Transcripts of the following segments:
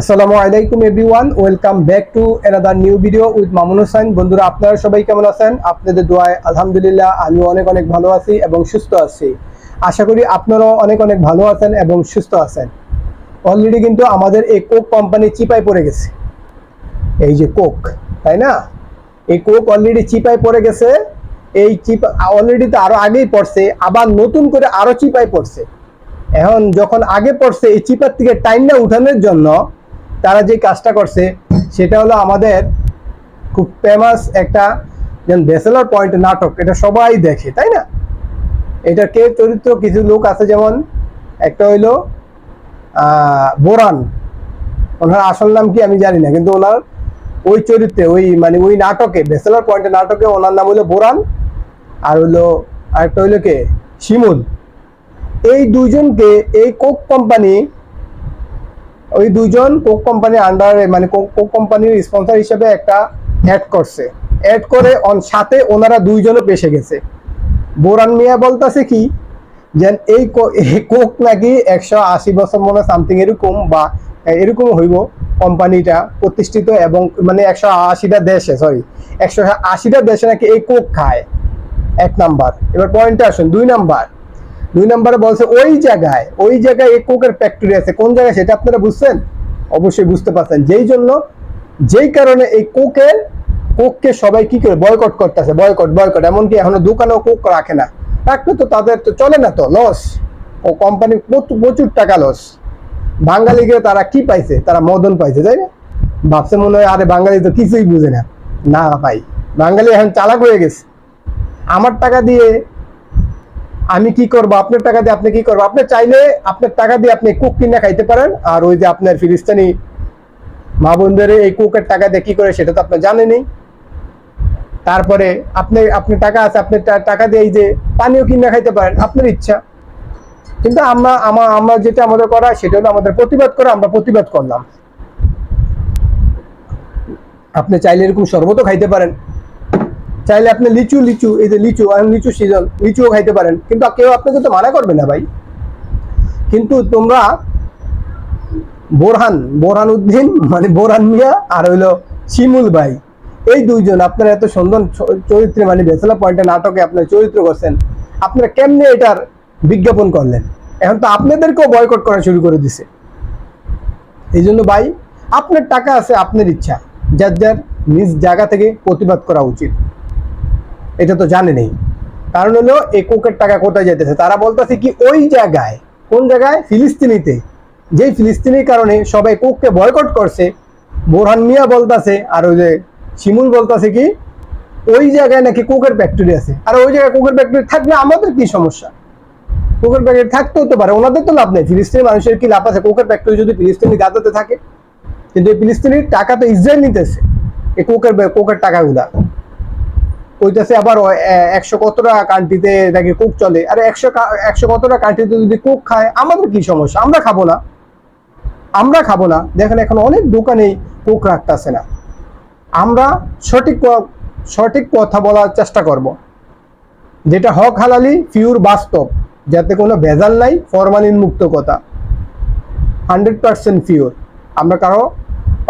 আসসালামু আলাইকুম everyone, welcome back to another new video with Mamun Hossain. বন্ধুরা, আপনারা সবাই কেমন আছেন? আপনাদের দোয়ায় আলহামদুলিল্লাহ আমি অনেক অনেক ভালো আছি এবং সুস্থ আছি। আশা করি আপনারাও অনেক অনেক ভালো আছেন এবং সুস্থ আছেন। অলরেডি কিন্তু আমাদের এই কোক কোম্পানি চিপায় পড়ে গেছে। এই যে কোক, তাই না? এই কোক অলরেডি চিপায় পড়ে গেছে। এই চিপা অলরেডি তো আরও আগেই পড়ছে, আবার নতুন করে আরও চিপায় পড়ছে। এখন যখন আগে পড়ছে, এই চিপার থেকে টাইমটা উঠানোর জন্য তারা যে কাজটা করছে, সেটা হলো আমাদের খুব ফেমাস একটা ব্যাচেলর পয়েন্ট নাটক, এটা সবাই দেখে, তাই না? এটা কে চরিত্র? কিছু লোক আছে যেমন একটা হইল বোরান। ওনার আসল নাম কি আমি জানি না, কিন্তু ওনার ওই চরিত্রে, ওই মানে ওই নাটকে, ব্যাচেলর পয়েন্ট নাটকে ওনার নাম হলো বোরান, আর হইল আরেকটা হইল কে? শিমুল। এই দুইজনকে এই কোক কোম্পানি ওই দুইজন কোক কোম্পানির আন্ডারে মানে কোক কোম্পানির স্পন্সর হিসেবে একটা অ্যাড করছে। অ্যাড করে অন সাথে ওনারা দুইজনও পেশে গেছে। বোরান মিয়া বলতেছে কি যে এই কোক নাকি একশো আশি বছর মনে সামথিং এরকম বা এরকম হইব কোম্পানিটা প্রতিষ্ঠিত এবং মানে একশো আশিটা দেশে সরি একশো আশিটা দেশে নাকি এই কোক খায়। এক নাম্বার এবার পয়েন্টে আসুন, দুই নাম্বার দুই নম্বরে বলছে, ওই জায়গায় ওই জায়গায় এই কোকের ফ্যাক্টরি আছে। কোন জায়গায়? সেটা আপনারা বুঝছেন? অবশ্যই বুঝতে পারছেন। যেই জন্য, যেই কারণে এই কোকের কোককে সবাই কি করে? বয়কট করতেছে। বয়কট বয়কট এমনকি এখনও দোকানেও কোক রাখে না। রাখলে তো তাদের তো চলে না তো লস ও কোম্পানি প্রচুর টাকা লস বাঙালিকে তারা কি পাইছে? তারা মদন পাইছে, তাই না? ভাবছে মনে হয়, আরে বাঙালি তো কিছুই বুঝে না। না ভাই, বাঙালি এখন চালাক হয়ে গেছে। আমার টাকা দিয়ে আমি কি করব? আপনার টাকা দিয়ে আপনি কি করব? আপনি চাইলে আপনার টাকা দিয়ে আপনি কুক কিনে খাইতে পারেন। আর ওই যে আপনার ফিলিস্তানি মা বোনদের এই কুকের টাকা দিয়ে কি করে, সেটা তো আপনি জানেনই। তারপরে আপনি আপনি টাকা আছে, আপনি টাকা দিয়ে এই যে পানিও কিনে খাইতে পারেন, আপনার ইচ্ছা। কিন্তু আমরা আমার আমরা যেটা আমাদের করা, সেটা হলো আমাদের প্রতিবাদ করা, আমরা প্রতিবাদ করলাম। আপনি চাইলে এরকম শরবতও খাইতে পারেন। চাইলে আপনি লিচু লিচু, এই যে লিচু এখন লিচু সিজন, লিচুও খাইতে পারেন। কিন্তু কেউ আপনাকে তো মানা করবে না ভাই। কিন্তু তোমরা বোরহান বোরহান উদ্দিন মানে বোরহান মিয়া আর হইল শিমুল ভাই, এই দুইজন আপনারা এত সুন্দর চরিত্রে মানে বেসলা পয়েন্টে নাটকে আপনার চরিত্র করছেন, আপনারা কেমনে এটার বিজ্ঞাপন করলেন? এখন তো আপনাদেরকেও বয়কট করা শুরু করে দিছে। এই জন্য ভাই, আপনার টাকা আছে, আপনার ইচ্ছা, যার যার নিজ জায়গা থেকে প্রতিবাদ করা উচিত। এটা তো জানে নেই। কারণ হলো এই কোকের টাকা কোথায় যেতেছে তারা বলতেছে কি, ওই জায়গায়, কোন জায়গায়? ফিলিস্তিনিতে। যেই ফিলিস্তিনির কারণে সবাই কোককে বয়কট করছে। বোরহান মিয়া বলতাছে, আর ওই যে শিমুল বলতাছে কি, ওই জায়গায় নাকি কোকের ফ্যাক্টরি আছে। আর ওই জায়গায় কোকের ফ্যাক্টরি থাকলে আমাদের কি সমস্যা? কোকের ফ্যাক্টরি থাকতেও তো পারে, ওনাদের তো লাভ নেই। ফিলিস্তিনি মানুষের কি লাভ আছে? কোকের ফ্যাক্টরি যদি ফিলিস্তিনি গাজাতে থাকে। কিন্তু এই ফিলিস্তিনির টাকা তো ইসরায়েল নিতেছে। এই কোকের কোকের টাকাগুলা। কইতেছে আবার একশো কতটা কান্ট্রিতে নাকি কুক চলে? আর একশো একশো কতটা কান্ট্রিতে যদি কুক খায়, আমাদের কি সমস্যা? আমরা খাব না। আমরা খাব না। দেখেন, এখন অনেক দোকানেই কুক রাখতেছে না। আমরা সঠিক সঠিক কথা বলার চেষ্টা করব। যেটা হক হালালি পিওর বাস্তব। যাতে কোনো ভেজাল নাই ফরমালিন মুক্ত কথা। হান্ড্রেড পার্সেন্ট পিওর আমরা কারও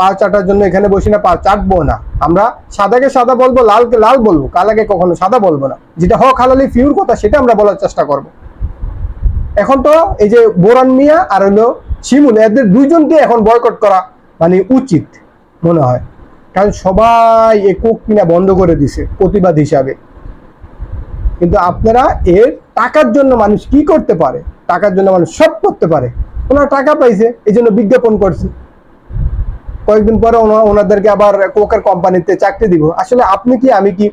পা চাটার জন্য এখানে বসি না, পা চাটবো না। আমরা সাদাকে সাদা বলব, লালকে লাল বলব, কালাকে কখনো সাদা বলব না। যেটা হক হালালি পিওর কথা, সেটা আমরা বলার চেষ্টা করব। এখন তো এই যে বোরান মিয়া আর হলো শিমুল এদের দুইজনকে এখন বয়কট করা মানে উচিত মনে হয়। কারণ সবাই এই কোক কিনা বন্ধ করে দিছে প্রতিবাদ হিসাবে। কিন্তু আপনারা এর টাকার জন্য মানুষ কি করতে পারে? টাকার জন্য মানুষ সব করতে পারে। ওনারা টাকা পাইছে, এই জন্য বিজ্ঞাপন করছে। কয়েকদিন পরে ওনাদেরকে আবার কোকের কোম্পানিতে চাকরি দিব। আসলে আপনি কি, আমি কি,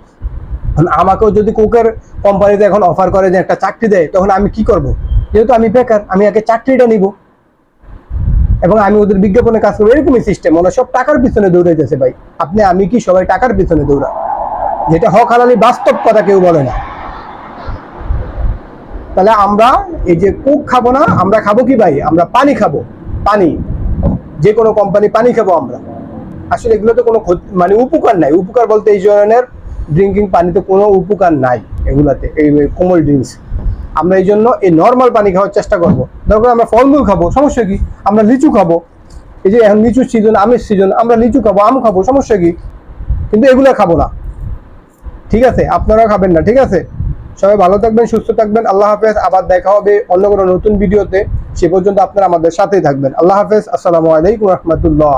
আমাকেও যদি কোকের কোম্পানিতে এখন অফার করে যে একটা চাকরি দেয়, তখন আমি কি করব? যেহেতু আমি বেকার, আমি আগে চাকরিটা নিব। এবং আমি ওদের বিজ্ঞাপনে কাজ করব, এরকমই সিস্টেম ওরা সব টাকার পিছনে দৌড়াইতেছে ভাই। আপনি, আমি কি সবাই টাকার পিছনে দৌড়া যেটা হক হালালি বাস্তব কথা কেউ বলে না। তাহলে আমরা এই যে কোক খাব না, আমরা খাব কি ভাই? আমরা পানি খাব, পানি। যে কোনো কোম্পানি পানি খাব আমরা। আসলে এগুলোতে কোনো মানে উপকার নাই। উপকার বলতে এই ধরনের ড্রিঙ্কিং পানিতে কোনো উপকার নাই এগুলাতে, এই কোমল ড্রিঙ্কস আমরা এই জন্য এই নর্মাল পানি খাওয়ার চেষ্টা করব। দরকার আমরা ফলমূল খাব, সমস্যা কি? আমরা লিচু খাব। এই যে এখন লিচুর সিজন আমের সিজন আমরা লিচু খাব, আম খাব, সমস্যা কি? কিন্তু এগুলো খাব না। ঠিক আছে? আপনারা খাবেন না, ঠিক আছে? সবাই ভালো থাকবেন, সুস্থ থাকবেন। আল্লাহ হাফেজ। আবার দেখা হবে অন্য কোনো নতুন ভিডিওতে। সে পর্যন্ত আপনারা আমাদের সাথেই থাকবেন। আল্লাহ হাফেজ। আসসালামু আলাইকুম রহমতুল্লাহ।